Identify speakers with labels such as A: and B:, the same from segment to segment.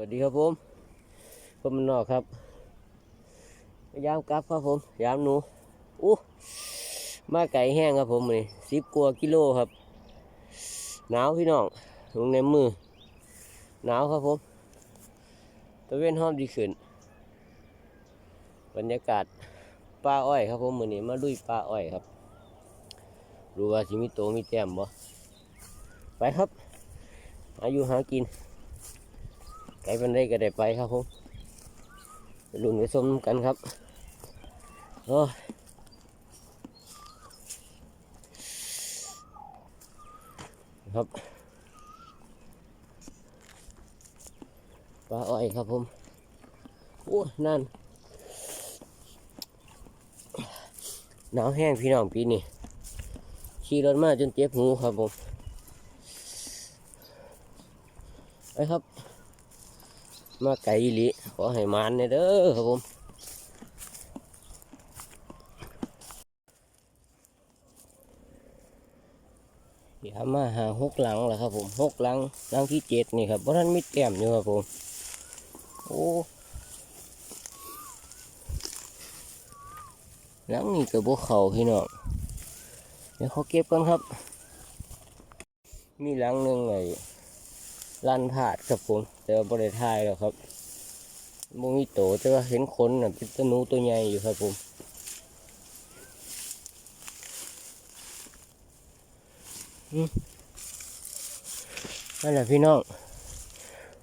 A: วัสดีครับผมผมมันนอกครับ ยามกลับครับผม ยามหนูอู้มาไก่แห้งครับผมนี่สิบกว่ากิโลครับ หนาวพี่น้องลงในมือ หนาวครับผมตะเวนห้อมดีขึ้น บรรยากาศป่าอ้อยครับผมมือนี้มาลุยป่าอ้อยครับ รู้ว่าสิมีโตมีแต้มบ่ไปครับอายุหากิน ไก่เป็นได้ก็ได้ไปครับผมไปลุ้นไปส้มกันครับโอ้ยครับปลาอ้อยครับผมโอ้นั่นหนาวแห้งพี่น้องปีนี้ขี่รถมาจนเจ็บหูครับผมไปครับ มาไก่อีหลิขอให้มานเนี่ยเด้อครับผมอย่ามาหาหกหลังแล้วครับผมหกหลังหลังที่เจ็ดนี่ครับเพราะท่านไมีแต้มอยู่ครับผมโอ้หลังนี่กับบวเขาพี่น้องเดี๋ยวเขาเก็บกันครับ มีหลังหนึ่งไง ลั่นผาดครับผม แต่ว่าบริทายแล้วครับมมีโตแต่ว่าเห็นคนน่ะเป็นตนูตัวใหญ่อยู่ครับผมอืมนั่นแหละพี่น้อง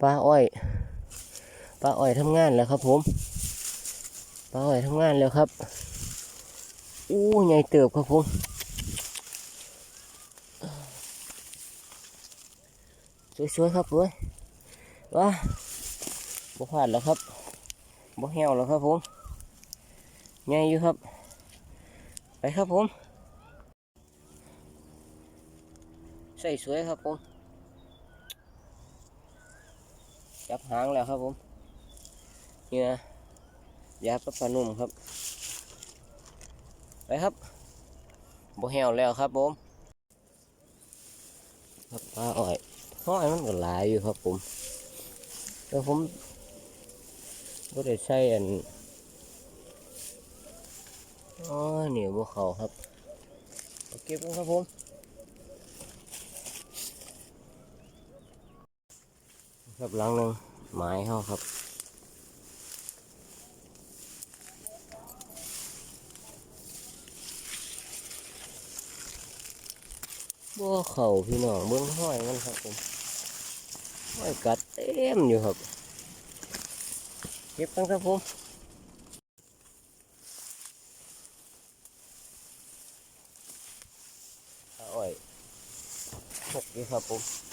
A: ปลาอ้อยปลาอ้อยทำงานแล้วครับผมปลาอ้อยทำงานแล้วครับอู้ใหญ่เติบครับผม สวยๆครับเว้ยว้าบ่พลาดแล้วครับบ่แห้วแล้วครับผมใหญ่อยู่ครับ ไปครับผมใส่สวยครับผมจับหางแล้วครับผมเนี่ยยาปลาปนุ่มครับ ไปครับบ่แห้วแล้วครับผมครับปลาอ้อย ห้อยมันก็หลายอยู่ครับผมแล้วผมก็ได้ใช้อันอ๋อเหนียวบวเขาครับเก็บกันครับผมครับหลังหนึงไม้เขาครับบัว เขาพี่น้องเบื้องห้อยมันครับผมห้อยกัดเต็มอยู่ครับเก็บกันครับผมอาอ้อยหกอยู่ครับผม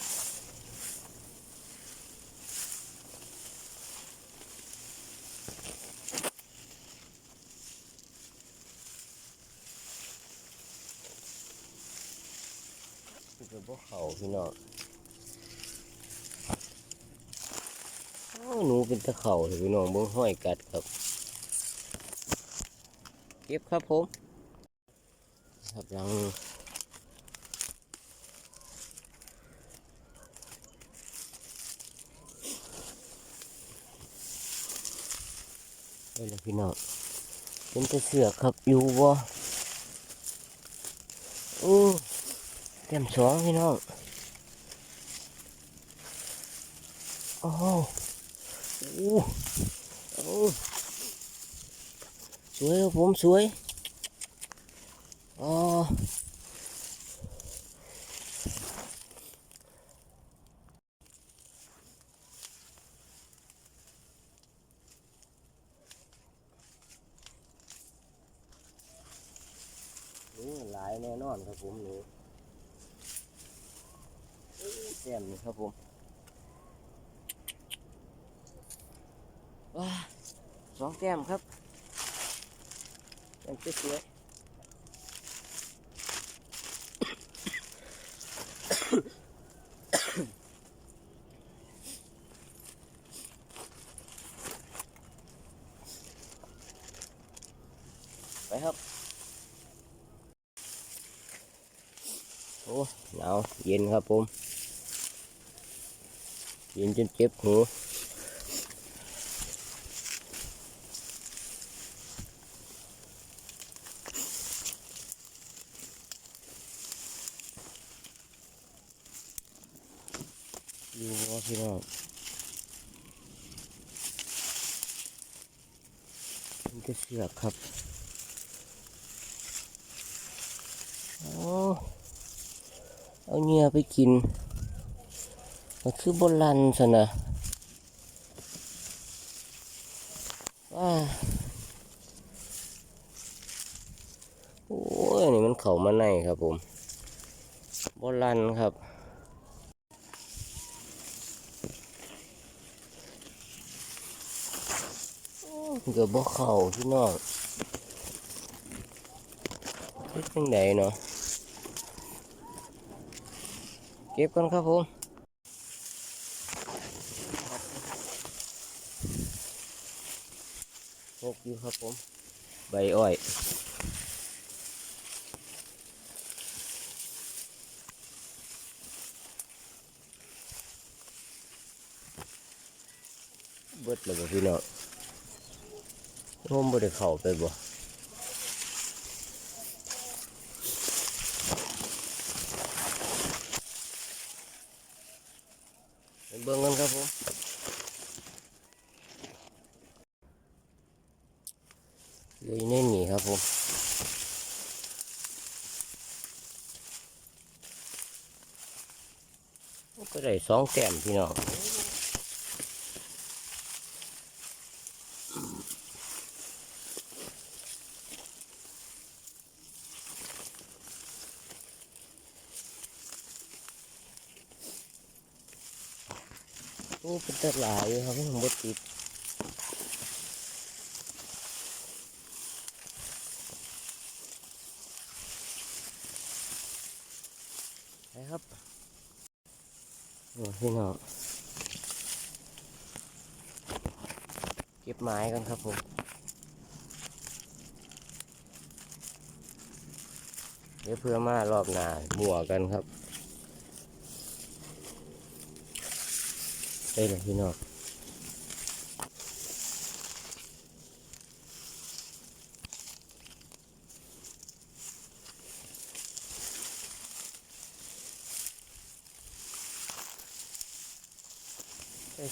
A: คือพวกเขาพี่น้องหนูเป็นตะเข่าพี่น้องเบิ้งห้อยกัดครับ เก็บครับผม ครับหลังไปเลยพี่น้องเป็นตะเสือครับอยู่บ่โอ้ ต็มสองพี่น้อง โอ้โหโอ้สวยครับผมสวยอ๋อหนูหลายแน่นอนครับผมหนู แต้มนี่ครับผมว้าสองแก้มครับแก้มสวยไปครับ โอ้หนาวเย็นครับผม กินจนเจ็บหูอยู่ว่พี่รองมันจะเสียครับ โอ้ เอาเนื้อไปกิน มันคือบนลันสนะว้าโอ้ยนี่มันเข่ามาในครับผมบนลันครับเกือบบ่เข่าพี่นองเฮ็ดจังไดเนาะเก็บกันครับผม หกอยู่ครับผม ใบอ้อยเบิดเลยบ่พี่น้องผมบ่ได้เข้าไปบ่ไปเบิ่งกันครับผม เลยในนี่ครับผมก็ได้สองแต้มพี่น้องโอ้เป็นตลาดอยู่ครับผมบดติดไปครับ โอ้พี่น้องเก็บไม้กันครับผมเดี๋ยวเพื่อมารอบหน้าบัวกันครับ đây là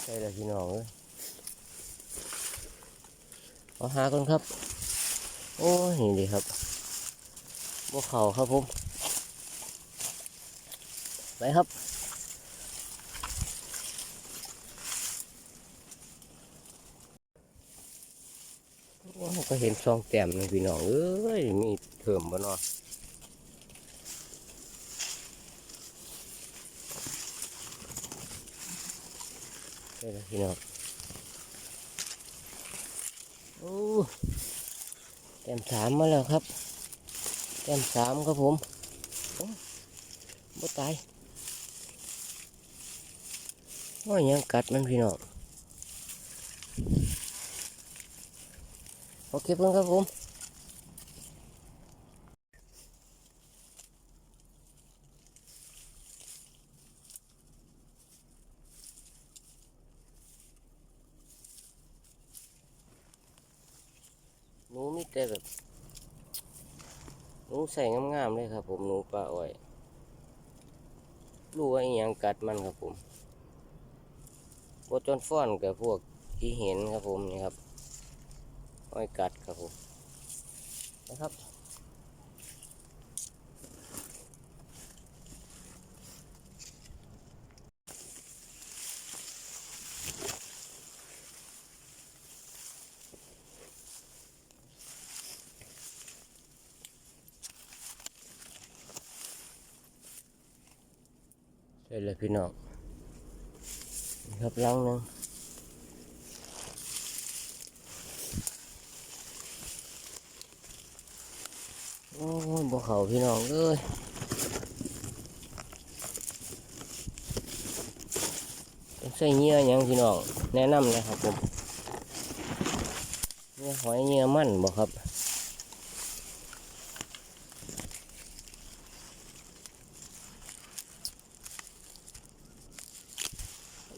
A: ใส่เลยพี่น้องเลยเอาหาก่อนครับ โอ้ยนี่ดีครับบวกเข่าครับผมไปครับโอ้ก็เห็นซองแต้มเลยพี่น้องเอ้ยมีเถิมบ่เนาะ ได้แล้วพี่น้องโอ้แต้มสามมาแล้วครับแต้มสามครับผมโอ้บ่ตายโอ้ยยังกัดมันพี่น้องโอเคเพื่อนครับผมหนูมีแต่แบบหนู ใส่งามๆเลยครับ ผมหนูปลาอ้อยรู้ว่าอหยังกัดมันครับผมบจนฟ้อนกับพวกที่เห็นครับผมนี่ครับอ้อยกัดครับผมนะครับ เลยพี่น้องครับลังนึงโอ้ยบ่เขาพี่น้องเอ้ยใส่เงื่อหยังพี่น้องแนะนำเลยครับผมเงื่อหอยเงื่อมันบ่ครับ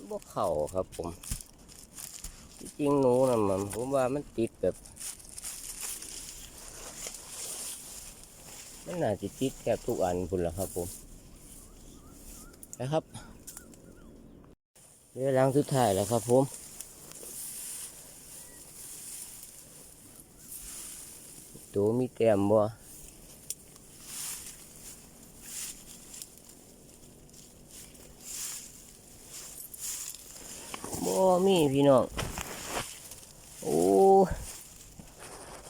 A: บ่ เข่าครับผมจริงหนูนะมันผมว่ามันติดแบบมันน่าจะติดแทบทุกอันพุ่นละครับผมนะครับเรือลังสุดท้ายแล้วครับผมตัวมีแต้มบ่บ่ มีพี่น้อง โอ้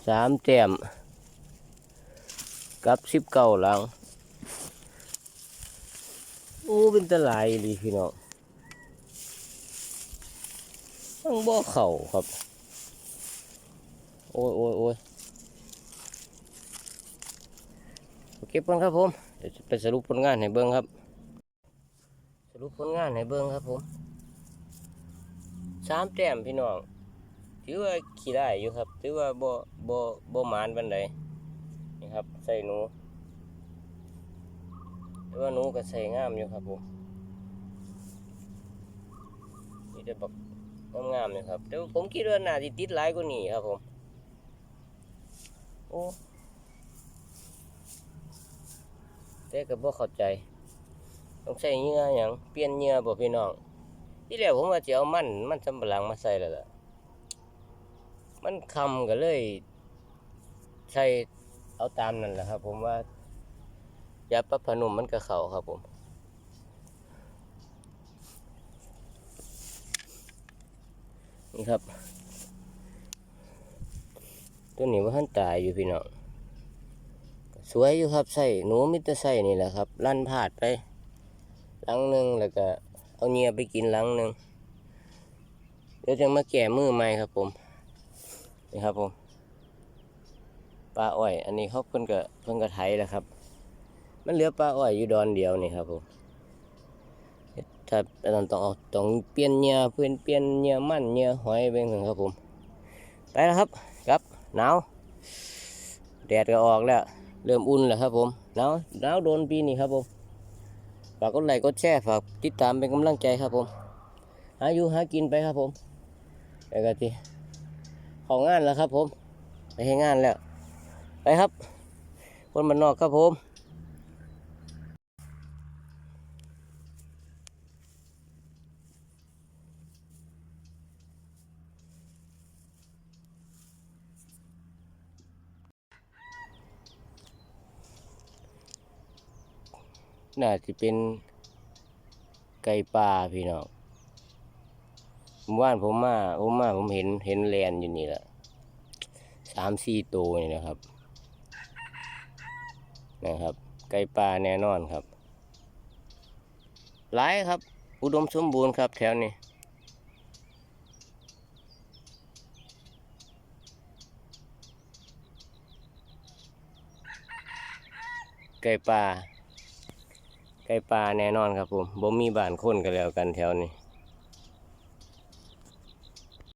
A: สามแต้มกับสิบเก้าหลัง โอ้เป็นตะไลายดีพี่น้องต้องบ่อเข่าครับ โอ้ยโอ้ยโอ้ยเก็บกันครับผมเดี๋ยวจะไปสรุปผลงานให้เบิ้งครับ สรุปผลงานให้เบิ้งครับผม สามแต้มพี่น้อง ถือว่าขี่ได้อยู่ครับ ถือว่าบ่บ่บ่หมานบันไดนี่ครับ ใส่หนูถือว่าหนูก็ใส่งามอยู่ครับผมนี่จะแบบงามๆเลยครับแต่ผมคิดว่าน่าจะติดหลายกว่านี้ครับผมโอ้แต่ก็บ่เข้าใจ ต้องใส่เงื่ออย่างเปลี่ยนเงื่อบ่พี่น้อง ที่แรกผมว่าจะเอามันมันสำปะหลังมาใส่แล้วล่ะ มันคำก็เลยใช้เอาตามนั่นแหละครับ ผมว่ายาปรับผ้านุ่มมันก็เข้าครับผมนี่ครับ ตัวนี้ว่าท่านตายอยู่พี่น้องสวยอยู่ครับใส่หนูมิตรใส่นี่แหละครับ ลั่นพาดไปหลังหนึ่งแล้วก็ เอาเงียไปกินหลังหนึ่งเดี๋ยวจะมาแก่มือใหม่ครับผม นี่ครับผม ปลาอ้อย อันนี้เขาเพิ่นก็เพิ่นก็ไถแล้วครับ มันเหลือปลาอ้อยอยู่ดอนเดียวนี่ครับผมถ้าอันต้องต้องเปลี่ยนเหงื่อเพื่อนเปลี่ยนเหงื่อมันเหงื่อหอยเบ่งถึงครับผม ไปแล้วครับครับหนาวแดดก็ออกแล้ว เริ่มอุ่นแล้วครับผมหนาวหนาวโดนปีนี้ครับผม ฝากกดไลค์กดแชร์ฝากติดตามเป็นกำลังใจครับผมหาอยู่หากินไปครับผมแล้วก็ทีของงานแล้วครับผม ไปให้งานแล้ว ไปครับ คนมันนอกครับผม น่าจะเป็นไก่ป่าพี่น้องผมว่านผมมาผมมาผมเห็นเห็นแลนอยู่นี่แหละสามสี่ตัวนี่นะครับ นะครับ ไก่ป่าแน่นอนครับหลายครับ อุดมสมบูรณ์ครับแถวนี้ไก่ป่า ไก่ปลาแน่นอนครับผมบ่มีบ้านคนกันแล้วกันแถวนี้